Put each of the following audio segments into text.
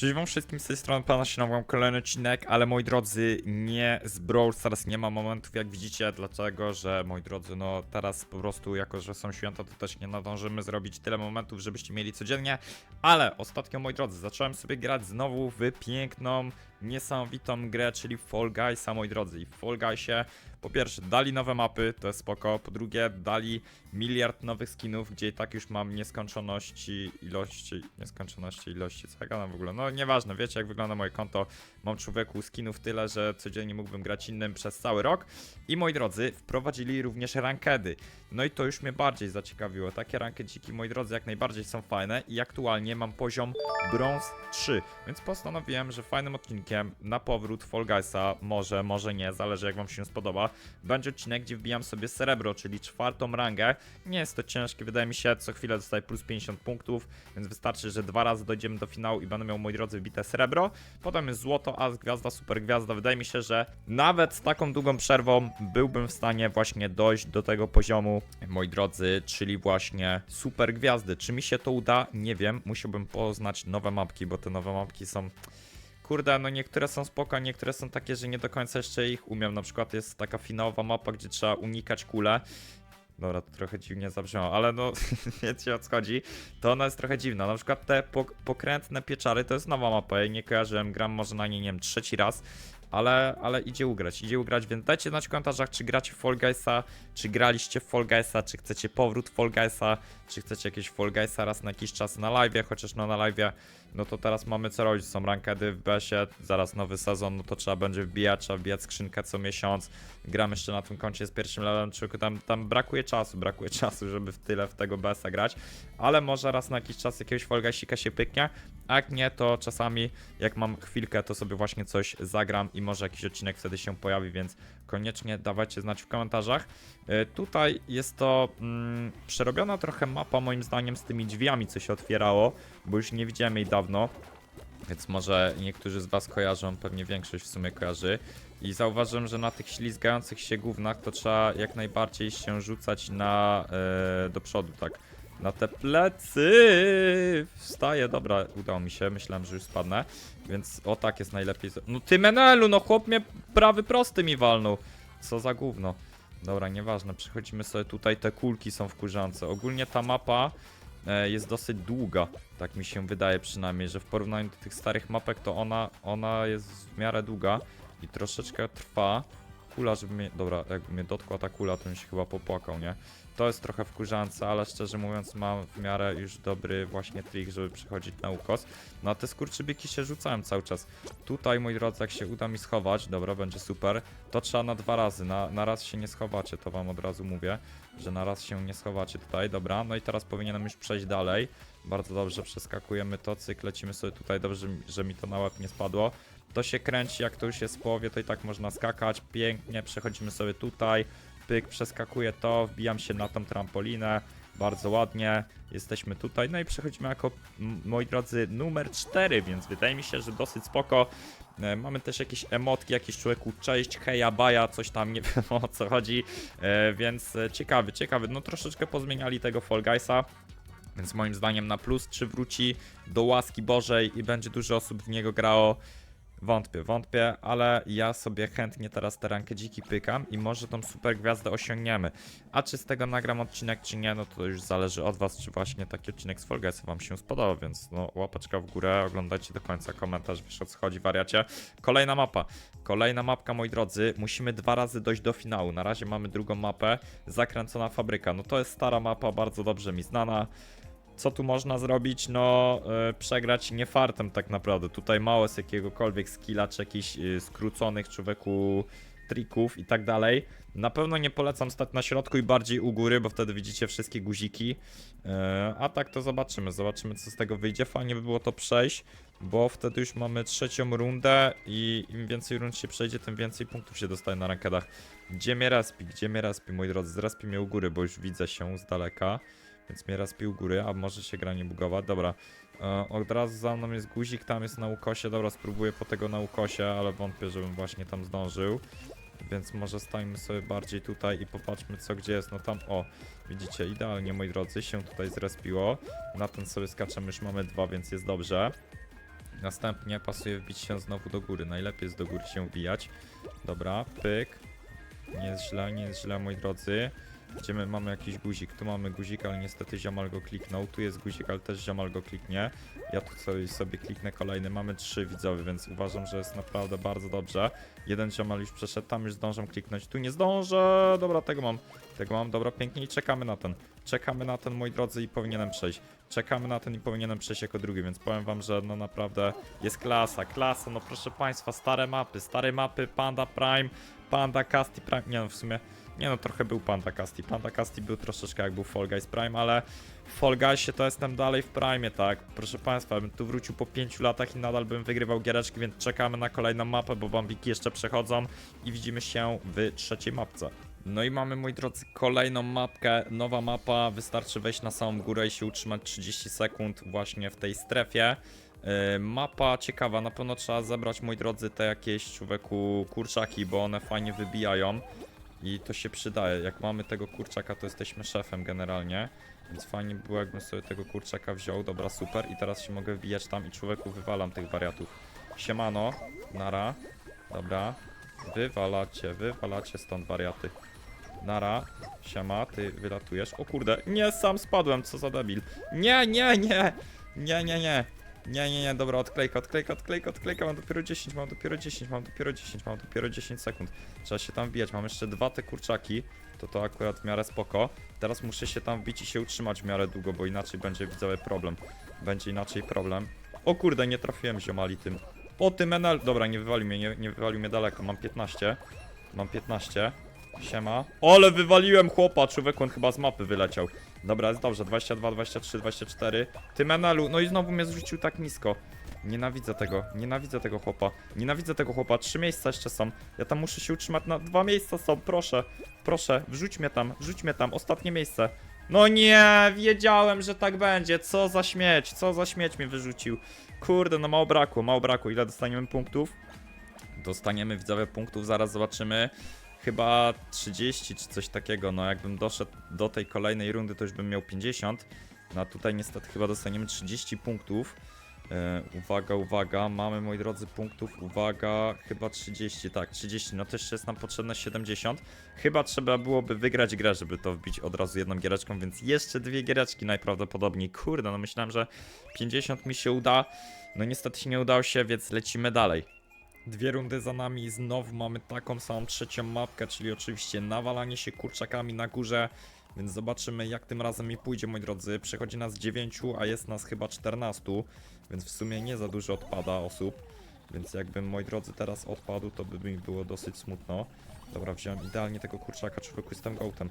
Cześć wam wszystkim z tej strony pana się wam kolejny odcinek, ale moi drodzy, nie z Brawl Stars nie ma momentów jak widzicie, dlatego że moi drodzy, no teraz po prostu jako, że są święta, to też nie nadążymy zrobić tyle momentów, żebyście mieli codziennie, ale ostatnio moi drodzy, zacząłem sobie grać znowu w piękną, niesamowitą grę, czyli Fall Guysa moi drodzy. I w Fall Guysie po pierwsze dali nowe mapy, to jest spoko, po drugie dali miliard nowych skinów, gdzie i tak już mam nieskończoności ilości, nieskończoności ilości, co ja w ogóle, no nieważne, wiecie jak wygląda moje konto, mam człowieku skinów tyle, że codziennie mógłbym grać innym przez cały rok. I moi drodzy, wprowadzili również rankedy, no i to już mnie bardziej zaciekawiło, takie rankedziki moi drodzy jak najbardziej są fajne i aktualnie mam poziom brąz 3, więc postanowiłem, że fajnym odcinkiem na powrót Fall Guysa, może, może nie, zależy jak wam się spodoba, będzie odcinek, gdzie wbijam sobie srebro, czyli czwartą rangę. Nie jest to ciężkie, wydaje mi się, co chwilę dostaję plus 50 punktów, więc wystarczy, że dwa razy dojdziemy do finału i będę miał, moi drodzy, wbite srebro. Potem jest złoto, as, gwiazda, super gwiazda. Wydaje mi się, że nawet z taką długą przerwą byłbym w stanie właśnie dojść do tego poziomu, moi drodzy, czyli właśnie super gwiazdy. Czy mi się to uda? Nie wiem. Musiałbym poznać nowe mapki, bo te nowe mapki są kurde, no niektóre są spoko, niektóre są takie, że nie do końca jeszcze ich umiem. Na przykład jest taka finałowa mapa, gdzie trzeba unikać kule. Dobra, to trochę dziwnie zabrzmiało, ale no, wiecie o co chodzi. To ona jest trochę dziwna. Na przykład te pok- pokrętne pieczary to jest nowa mapa. Ja nie kojarzyłem, gram może na niej, nie wiem, trzeci raz. Ale, ale idzie ugrać, idzie ugrać, więc dajcie znać w komentarzach, czy gracie w Fall Guysa, czy graliście w Fall Guysa, czy chcecie powrót Fall Guysa, czy chcecie jakieś Fall Guysa raz na jakiś czas na live, chociaż no na live, no to teraz mamy co robić, są rankedy w BS-ie, zaraz nowy sezon, no to trzeba będzie wbijać, trzeba wbijać skrzynkę co miesiąc, gram jeszcze na tym koncie z pierwszym levelem, człowieku, tam, tam brakuje czasu, brakuje czasu, żeby w tyle w tego BS-a grać, ale może raz na jakiś czas jakiegoś Fall Guysika się pyknie, a jak nie, to czasami jak mam chwilkę, to sobie właśnie coś zagram i może jakiś odcinek wtedy się pojawi, więc koniecznie dawajcie znać w komentarzach. E, Tutaj jest to mm, przerobiona trochę mapa moim zdaniem z tymi drzwiami, co się otwierało, bo już nie widziałem jej dawno. Więc może niektórzy z Was kojarzą, pewnie większość w sumie kojarzy. I zauważyłem, że na tych ślizgających się gównach to trzeba jak najbardziej się rzucać na e, do przodu, tak. Na te plecy! Wstaję, dobra, udało mi się, myślałem, że już spadnę. Więc o tak jest najlepiej. No ty Menelu, no chłop mnie prawy prosty mi walnął. Co za gówno. Dobra, nieważne, przechodzimy sobie tutaj, te kulki są wkurzające. Ogólnie ta mapa e, jest dosyć długa, tak mi się wydaje przynajmniej, że w porównaniu do tych starych mapek to ona, ona jest w miarę długa i troszeczkę trwa. Kula, żeby mnie, dobra, jakby mnie dotkła ta kula, to bym się chyba popłakał, nie? To jest trochę wkurzające, ale szczerze mówiąc mam w miarę już dobry właśnie trik, żeby przechodzić na ukos. No a te skurczybyki się rzucałem cały czas. Tutaj, moi drodzy, jak się uda mi schować, dobra, będzie super, to trzeba na dwa razy, na, na raz się nie schowacie, to wam od razu mówię, że na raz się nie schowacie tutaj, dobra, no i teraz powinienem już przejść dalej, bardzo dobrze, przeskakujemy to, cyk, lecimy sobie tutaj, dobrze, że mi to na łeb nie spadło, to się kręci, jak to już jest w połowie, to i tak można skakać, pięknie, przechodzimy sobie tutaj, pyk, przeskakuję to, wbijam się na tą trampolinę, bardzo ładnie, jesteśmy tutaj, no i przechodzimy jako, moi drodzy, numer 4, więc wydaje mi się, że dosyć spoko, E, Mamy też jakieś emotki, jakieś człowieku cześć, heja, baja, coś tam, nie wiem o co chodzi, e, więc e, ciekawy, ciekawy, no troszeczkę pozmieniali tego Fall Guysa, więc moim zdaniem na plus, czy wróci do łaski Bożej i będzie dużo osób w niego grało, Wątpię, wątpię, ale ja sobie chętnie teraz te rankedziki pykam i może tą super gwiazdę osiągniemy. A czy z tego nagram odcinek, czy nie, no to już zależy od was, czy właśnie taki odcinek z Fall Guysa wam się spodoba, więc no łapeczka w górę, oglądajcie do końca komentarz, wiesz o co chodzi, wariacie. Kolejna mapa, kolejna mapka, moi drodzy, musimy dwa razy dojść do finału. Na razie mamy drugą mapę, zakręcona fabryka. No to jest stara mapa, bardzo dobrze mi znana co tu można zrobić? No, e, przegrać nie fartem tak naprawdę. Tutaj mało z jakiegokolwiek skilla, czy jakichś e, skróconych człowieku trików i tak dalej. Na pewno nie polecam stać na środku i bardziej u góry, bo wtedy widzicie wszystkie guziki. E, a tak to zobaczymy, zobaczymy co z tego wyjdzie. Fajnie by było to przejść, bo wtedy już mamy trzecią rundę i im więcej rund się przejdzie, tym więcej punktów się dostaje na rankedach. Gdzie mnie respi? Gdzie mnie respi, moi drodzy? Zrespi mnie u góry, bo już widzę się z daleka. Więc mnie raz pił góry, a może się gra nie bugować. Dobra, e, od razu za mną jest guzik, tam jest na ukosie. Dobra, spróbuję po tego na ukosie, ale wątpię, żebym właśnie tam zdążył. Więc może stajmy sobie bardziej tutaj i popatrzmy co gdzie jest. No tam, o, widzicie, idealnie moi drodzy, się tutaj zrespiło. Na ten sobie skaczemy, już mamy dwa, więc jest dobrze. Następnie pasuje wbić się znowu do góry. Najlepiej jest do góry się wbijać. Dobra, pyk. Nie jest źle, nie jest źle, moi drodzy. Idziemy, mamy jakiś guzik. Tu mamy guzik, ale niestety ziomal go kliknął. Tu jest guzik, ale też ziomal go kliknie. Ja tu sobie, sobie kliknę kolejny. Mamy trzy widzowie, więc uważam, że jest naprawdę bardzo dobrze. Jeden ziomal już przeszedł, tam już zdążę kliknąć. Tu nie zdążę. Dobra, tego mam. Tego mam, dobra, pięknie i czekamy na ten. Czekamy na ten, moi drodzy, i powinienem przejść. Czekamy na ten i powinienem przejść jako drugi, więc powiem wam, że no naprawdę jest klasa, klasa, no proszę państwa, stare mapy, stare mapy, Panda Prime, Panda Casti Prime, nie no w sumie, nie no trochę był Panda Casti, Panda Casti był troszeczkę jak był Fall Guys Prime, ale w Fall Guysie to jestem dalej w Prime, tak, proszę państwa, bym tu wrócił po 5 latach i nadal bym wygrywał giereczki, więc czekamy na kolejną mapę, bo bambiki jeszcze przechodzą i widzimy się w trzeciej mapce. No i mamy, moi drodzy, kolejną mapkę, nowa mapa, wystarczy wejść na samą górę i się utrzymać 30 sekund właśnie w tej strefie. Yy, mapa ciekawa, na pewno trzeba zebrać, moi drodzy, te jakieś człowieku kurczaki, bo one fajnie wybijają i to się przydaje. Jak mamy tego kurczaka, to jesteśmy szefem generalnie, więc fajnie by było, jakbym sobie tego kurczaka wziął, dobra, super, i teraz się mogę wbijać tam i człowieku wywalam tych wariatów. Siemano, nara, dobra, wywalacie, wywalacie stąd wariaty. Nara, siema, ty wylatujesz. O kurde, nie, sam spadłem, co za debil. Nie, nie, nie, nie, nie, nie. Nie, nie, nie, dobra, odklejka, odklejka, odklejka, odklejka, mam dopiero 10, mam dopiero 10, mam dopiero 10, mam dopiero 10 sekund. Trzeba się tam wbijać, mam jeszcze dwa te kurczaki, to to akurat w miarę spoko. Teraz muszę się tam wbić i się utrzymać w miarę długo, bo inaczej będzie widzowie problem. Będzie inaczej problem. O kurde, nie trafiłem ziomali tym. O tym NL, dobra, nie wywalił mnie, nie, nie wywalił mnie daleko, mam 15. Mam 15. Siema. Ole, wywaliłem chłopa, człowiek on chyba z mapy wyleciał. Dobra, jest dobrze, 22, 23, 24. Ty Menelu, no i znowu mnie zrzucił tak nisko. Nienawidzę tego, nienawidzę tego chłopa. Nienawidzę tego chłopa, trzy miejsca jeszcze są. Ja tam muszę się utrzymać na dwa miejsca są, proszę. Proszę, wrzuć mnie tam, wrzuć mnie tam, ostatnie miejsce. No nie, wiedziałem, że tak będzie. Co za śmieć, co za śmieć mnie wyrzucił. Kurde, no mało brakło, mało brakło. Ile dostaniemy punktów? Dostaniemy widzowie punktów, zaraz zobaczymy. Chyba 30 czy coś takiego. No, jakbym doszedł do tej kolejnej rundy, to już bym miał 50. No a tutaj niestety chyba dostaniemy 30 punktów. E, uwaga, uwaga, mamy moi drodzy punktów, uwaga, chyba 30, tak, 30, no też jest nam potrzebne 70. Chyba trzeba byłoby wygrać grę, żeby to wbić od razu jedną giereczką, więc jeszcze dwie giereczki najprawdopodobniej. Kurde, no myślałem, że 50 mi się uda, no niestety się nie udało się, więc lecimy dalej. Dwie rundy za nami i znowu mamy taką samą trzecią mapkę, czyli oczywiście nawalanie się kurczakami na górze, więc zobaczymy jak tym razem mi pójdzie, moi drodzy. Przechodzi nas 9, a jest nas chyba 14, więc w sumie nie za dużo odpada osób. Więc jakbym, moi drodzy, teraz odpadł, to by mi było dosyć smutno. Dobra, wziąłem idealnie tego kurczaka, człowieku, jestem gołtem.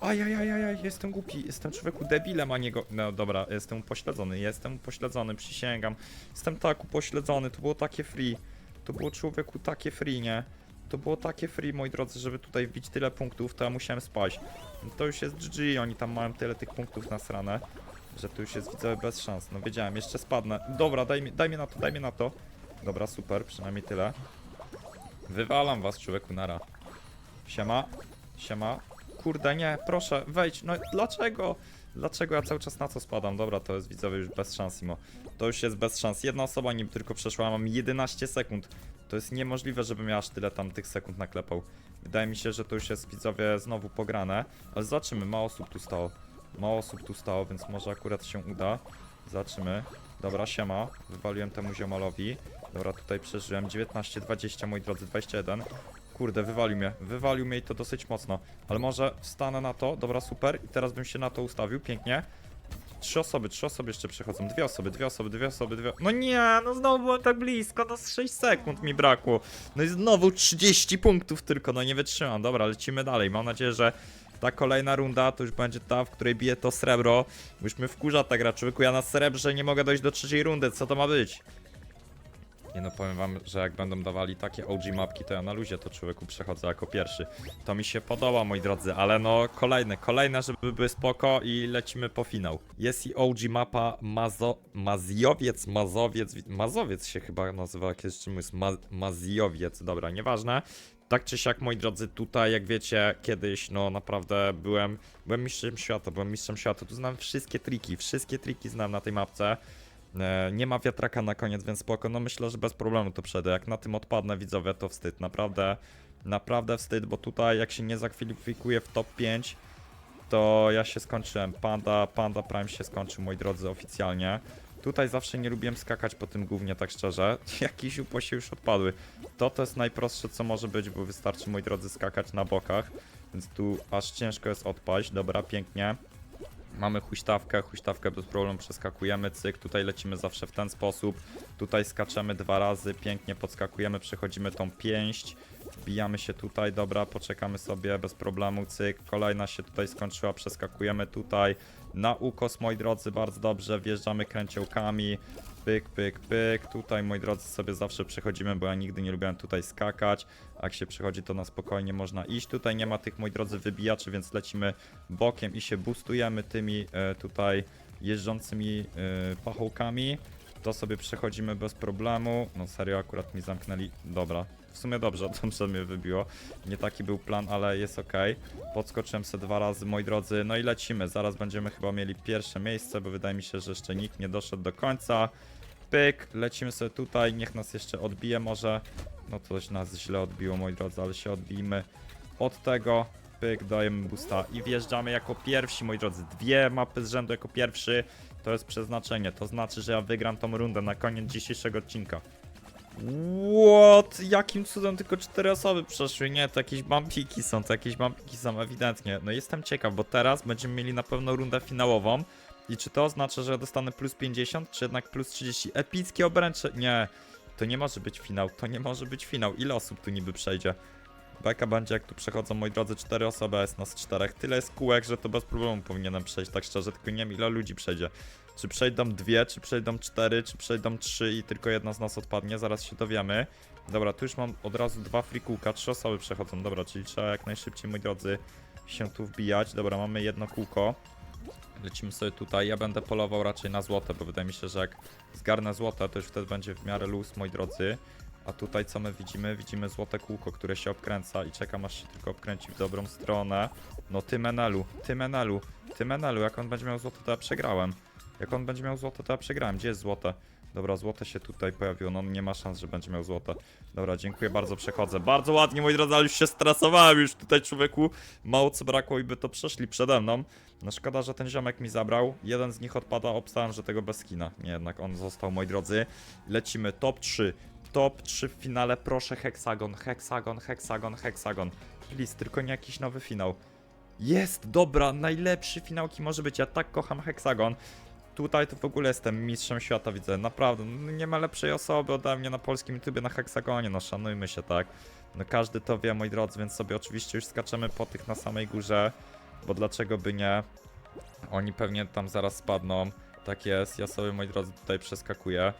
Ajajajajaj, jestem głupi, jestem człowieku debilem, a nie go... No dobra, jestem upośledzony, jestem upośledzony, przysięgam. Jestem tak upośledzony, to było takie free. To było człowieku takie free, nie? To było takie free, moi drodzy, żeby tutaj wbić tyle punktów, to ja musiałem spać. No to już jest GG, oni tam mają tyle tych punktów na stronę, że to już jest widzowie bez szans. No wiedziałem, jeszcze spadnę. Dobra, daj mi, daj mi na to, daj mi na to. Dobra, super, przynajmniej tyle. Wywalam was, człowieku, nara. Siema, siema. Kurde, nie, proszę, wejdź. No dlaczego? Dlaczego ja cały czas na co spadam? Dobra, to jest widzowie już bez szans, Imo. To już jest bez szans. Jedna osoba nim tylko przeszła, mam 11 sekund. To jest niemożliwe, żebym ja aż tyle tam tych sekund naklepał. Wydaje mi się, że to już jest widzowie znowu pograne. Ale zobaczymy, mało osób tu stało. Mało osób tu stało, więc może akurat się uda. Zobaczymy. Dobra, siema. Wywaliłem temu ziomalowi. Dobra, tutaj przeżyłem 19, 20, moi drodzy, 21. Kurde, wywalił mnie. Wywalił mnie i to dosyć mocno. Ale może wstanę na to. Dobra, super. I teraz bym się na to ustawił. Pięknie. Trzy osoby, trzy osoby jeszcze przechodzą. Dwie osoby, dwie osoby, dwie osoby, dwie... No nie, no znowu byłem tak blisko, no z 6 sekund mi brakło. No i znowu 30 punktów tylko, no nie wytrzymam. Dobra, lecimy dalej. Mam nadzieję, że ta kolejna runda to już będzie ta, w której bije to srebro. Mnie wkurza ta gra, człowieku, ja na srebrze nie mogę dojść do trzeciej rundy, co to ma być? Nie no, powiem wam, że jak będą dawali takie OG mapki, to ja na luzie to człowieku przechodzę jako pierwszy. To mi się podoba, moi drodzy, ale no kolejne, kolejne, żeby były spoko i lecimy po finał. Jest i OG mapa Mazo... Mazjowiec, Mazowiec, wi- Mazowiec się chyba nazywa, jak jest czym jest Ma Mazjowiec, dobra, nieważne. Tak czy siak, moi drodzy, tutaj, jak wiecie, kiedyś, no naprawdę byłem, byłem mistrzem świata, byłem mistrzem świata, tu znam wszystkie triki, wszystkie triki znam na tej mapce. E, nie ma wiatraka na koniec, więc spoko. No myślę, że bez problemu to przejdę. Jak na tym odpadnę, widzowie, to wstyd. Naprawdę, naprawdę wstyd, bo tutaj jak się nie zakwalifikuję w top 5, to ja się skończyłem. Panda, Panda Prime się skończył, moi drodzy, oficjalnie. Tutaj zawsze nie lubiłem skakać po tym głównie, tak szczerze. Jakieś uposie już odpadły. To to jest najprostsze, co może być, bo wystarczy, moi drodzy, skakać na bokach. Więc tu aż ciężko jest odpaść. Dobra, pięknie. Mamy huśtawkę, huśtawkę bez problemu przeskakujemy, cyk, tutaj lecimy zawsze w ten sposób. Tutaj skaczemy dwa razy, pięknie podskakujemy, przechodzimy tą pięść. Wbijamy się tutaj, dobra, poczekamy sobie bez problemu, cyk. Kolejna się tutaj skończyła, przeskakujemy tutaj. Na ukos, moi drodzy, bardzo dobrze, wjeżdżamy kręciołkami. Pyk, pyk, pyk. Tutaj, moi drodzy, sobie zawsze przechodzimy, bo ja nigdy nie lubiłem tutaj skakać. Jak się przechodzi, to na spokojnie można iść. Tutaj nie ma tych, moi drodzy, wybijaczy, więc lecimy bokiem i się boostujemy tymi e, tutaj jeżdżącymi e, pachołkami. To sobie przechodzimy bez problemu. No serio, akurat mi zamknęli. Dobra, w sumie dobrze, dobrze mnie wybiło. Nie taki był plan, ale jest ok. Podskoczyłem se dwa razy, moi drodzy. No i lecimy. Zaraz będziemy chyba mieli pierwsze miejsce, bo wydaje mi się, że jeszcze nikt nie doszedł do końca. Pyk, lecimy sobie tutaj. Niech nas jeszcze odbije może. No coś nas źle odbiło, moi drodzy, ale się odbijmy od tego. Pyk, dajemy boosta i wjeżdżamy jako pierwsi, moi drodzy. Dwie mapy z rzędu jako pierwszy. To jest przeznaczenie. To znaczy, że ja wygram tą rundę na koniec dzisiejszego odcinka. What? Jakim cudem tylko cztery osoby przeszły? Nie, to jakieś bumpiki są, to jakieś bumpiki są ewidentnie. No jestem ciekaw, bo teraz będziemy mieli na pewno rundę finałową. I czy to oznacza, że dostanę plus 50, czy jednak plus 30? Epickie obręcze. Nie, to nie może być finał, to nie może być finał. Ile osób tu niby przejdzie? Beka będzie, jak tu przechodzą, moi drodzy, cztery osoby, a jest nas czterech. Tyle jest kółek, że to bez problemu powinienem przejść, tak szczerze, tylko nie wiem ile ludzi przejdzie. Czy przejdą dwie, czy przejdą cztery, czy przejdą trzy i tylko jedna z nas odpadnie, zaraz się dowiemy. Dobra, tu już mam od razu dwa free kółka, trzy osoby przechodzą, dobra, czyli trzeba jak najszybciej, moi drodzy, się tu wbijać. Dobra, mamy jedno kółko. Lecimy sobie tutaj, ja będę polował raczej na złote, bo wydaje mi się, że jak zgarnę złote, to już wtedy będzie w miarę luz, moi drodzy. A tutaj co my widzimy? Widzimy złote kółko, które się obkręca i czekam aż się tylko obkręci w dobrą stronę. No ty Menelu, ty Menelu, ty Menelu, jak on będzie miał złoto, to ja przegrałem. Jak on będzie miał złoto, to ja przegrałem. Gdzie jest złote? Dobra, złote się tutaj pojawiło, no nie ma szans, że będzie miał złote. Dobra, dziękuję bardzo, przechodzę. Bardzo ładnie, moi drodzy, ale już się stresowałem, już tutaj człowieku mało co brakło i by to przeszli przede mną. No szkoda, że ten ziomek mi zabrał. Jeden z nich odpada, obstałem, że tego bez skina. Nie, jednak on został, moi drodzy. Lecimy, top 3. Top 3 w finale, proszę, heksagon, heksagon, heksagon, heksagon. Please, tylko nie jakiś nowy finał. Jest, dobra, najlepszy finał, jaki może być. Ja tak kocham heksagon. Tutaj to w ogóle jestem mistrzem świata, widzę. Naprawdę, no nie ma lepszej osoby ode mnie na polskim YouTubie na heksagonie. No szanujmy się, tak. No każdy to wie, moi drodzy, więc sobie oczywiście już skaczemy po tych na samej górze. Bo dlaczego by nie? Oni pewnie tam zaraz spadną. Tak jest, ja sobie, moi drodzy, tutaj przeskakuję.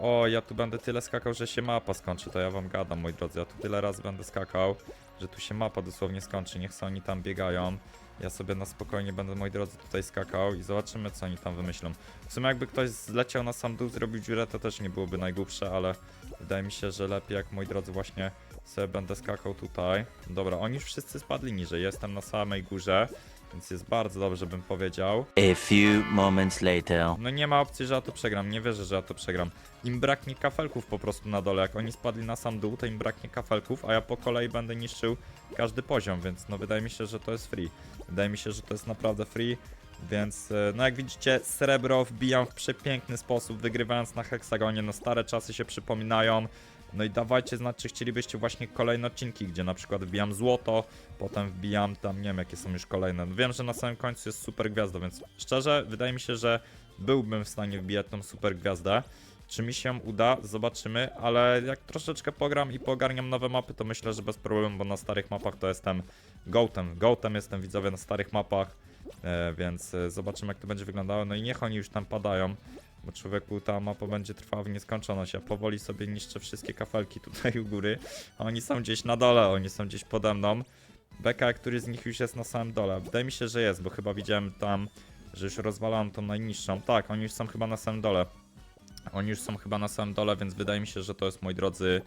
O, ja tu będę tyle skakał, że się mapa skończy, to ja wam gadam, moi drodzy. Ja tu tyle razy będę skakał, że tu się mapa dosłownie skończy. Niech oni tam biegają. Ja sobie na spokojnie będę, moi drodzy, tutaj skakał i zobaczymy, co oni tam wymyślą. W sumie jakby ktoś zleciał na sam dół, zrobił dziurę, to też nie byłoby najgłupsze, ale wydaje mi się, że lepiej jak, moi drodzy, właśnie sobie będę skakał tutaj. Dobra, oni już wszyscy spadli niżej, jestem na samej górze, więc jest bardzo dobrze, bym powiedział. A few moments later. No nie ma opcji, że ja to przegram, nie wierzę, że ja to przegram. Im braknie kafelków po prostu na dole, jak oni spadli na sam dół, to im braknie kafelków, a ja po kolei będę niszczył każdy poziom, więc no wydaje mi się, że to jest free. Wydaje mi się, że to jest naprawdę free, więc e, no jak widzicie, srebro wbijam w przepiękny sposób, wygrywając na heksagonie, no stare czasy się przypominają. No i dawajcie znać, czy chcielibyście właśnie kolejne odcinki, gdzie na przykład wbijam złoto, potem wbijam tam, nie wiem jakie są już kolejne. No wiem, że na samym końcu jest super gwiazda, więc szczerze, wydaje mi się, że byłbym w stanie wbijać tą super gwiazdę. Czy mi się uda? Zobaczymy, ale jak troszeczkę pogram i pogarniam nowe mapy, to myślę, że bez problemu, bo na starych mapach to jestem gołtem. Gołtem jestem widzowie na starych mapach, e, więc e, zobaczymy jak to będzie wyglądało. No i niech oni już tam padają, bo człowieku ta mapa będzie trwała w nieskończoność. Ja powoli sobie niszczę wszystkie kafelki tutaj u góry, oni są gdzieś na dole, oni są gdzieś pode mną. Beka, który z nich już jest na samym dole. Wydaje mi się, że jest, bo chyba widziałem tam, że już rozwalałem tą najniższą. Tak, oni już są chyba na samym dole. Oni już są chyba na samym dole, więc wydaje mi się, że to jest, moi drodzy,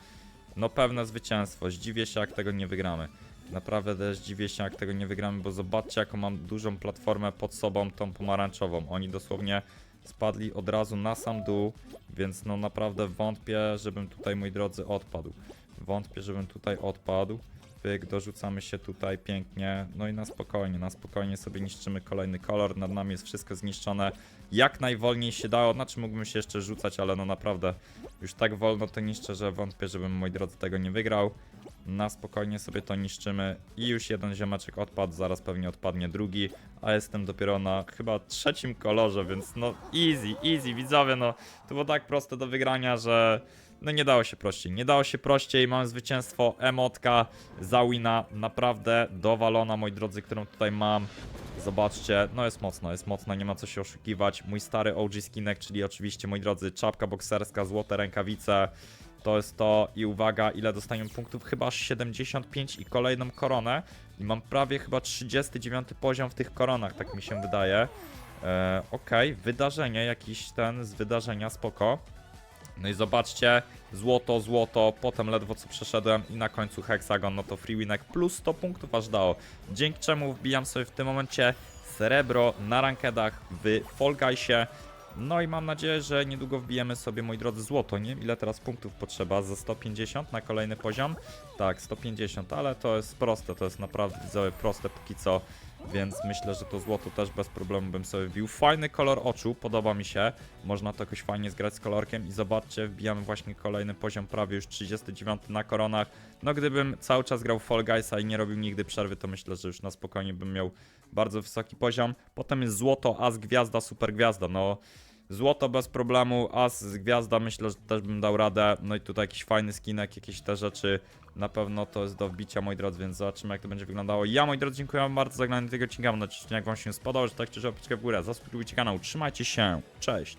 no pewne zwycięstwo. Zdziwię się, jak tego nie wygramy. Naprawdę też zdziwię się, jak tego nie wygramy, bo zobaczcie, jaką mam dużą platformę pod sobą, tą pomarańczową. Oni dosłownie spadli od razu na sam dół, więc no naprawdę wątpię, żebym tutaj, moi drodzy, odpadł. Wątpię, żebym tutaj odpadł. Pyk, dorzucamy się tutaj pięknie, no i na spokojnie, na spokojnie sobie niszczymy kolejny kolor, nad nami jest wszystko zniszczone jak najwolniej się dało, znaczy mógłbym się jeszcze rzucać, ale no naprawdę już tak wolno to niszczę, że wątpię, żebym, moi drodzy, tego nie wygrał. Na spokojnie sobie to niszczymy i już jeden ziomeczek odpadł, zaraz pewnie odpadnie drugi, a jestem dopiero na chyba trzecim kolorze, więc no easy, easy, widzowie, no. To było tak proste do wygrania, że no nie dało się prościej, nie dało się prościej, mamy zwycięstwo, emotka za wina, naprawdę dowalona, moi drodzy, którą tutaj mam. Zobaczcie, no jest mocno, jest mocno, nie ma co się oszukiwać. Mój stary OG skinek, czyli oczywiście, moi drodzy, czapka bokserska, złote rękawice, to jest to i uwaga, ile dostaniemy punktów? Chyba aż 75 i kolejną koronę. I mam prawie chyba 39 poziom w tych koronach, tak mi się wydaje. E, Okej, wydarzenie, jakiś ten z wydarzenia, spoko. No i zobaczcie, złoto, złoto, potem ledwo co przeszedłem i na końcu heksagon, no to free winek plus 100 punktów aż dało. Dzięki czemu wbijam sobie w tym momencie srebro na rankedach w Fall. No i mam nadzieję, że niedługo wbijemy sobie, moi drodzy, złoto. Nie wiem ile teraz punktów potrzeba, za 150 na kolejny poziom? Tak, 150, ale to jest proste, to jest naprawdę widzowie proste póki co. Więc myślę, że to złoto też bez problemu bym sobie wbił. Fajny kolor oczu, podoba mi się. Można to jakoś fajnie zgrać z kolorkiem i zobaczcie, wbijamy właśnie kolejny poziom, prawie już 39 na koronach. No gdybym cały czas grał Fall Guysa i nie robił nigdy przerwy, to myślę, że już na spokojnie bym miał bardzo wysoki poziom. Potem jest złoto, as, gwiazda, super gwiazda, no... Złoto bez problemu, as gwiazda myślę, że też bym dał radę. No i tutaj jakiś fajny skinek, jakieś te rzeczy. Na pewno to jest do wbicia, moi drodzy, więc zobaczymy jak to będzie wyglądało. Ja, moi drodzy, dziękuję wam bardzo za oglądanie tego odcinka. Mam nadzieję, że jak wam się spodobał, że tak czy w górę. Zasubskrybujcie kanał, trzymajcie się, cześć!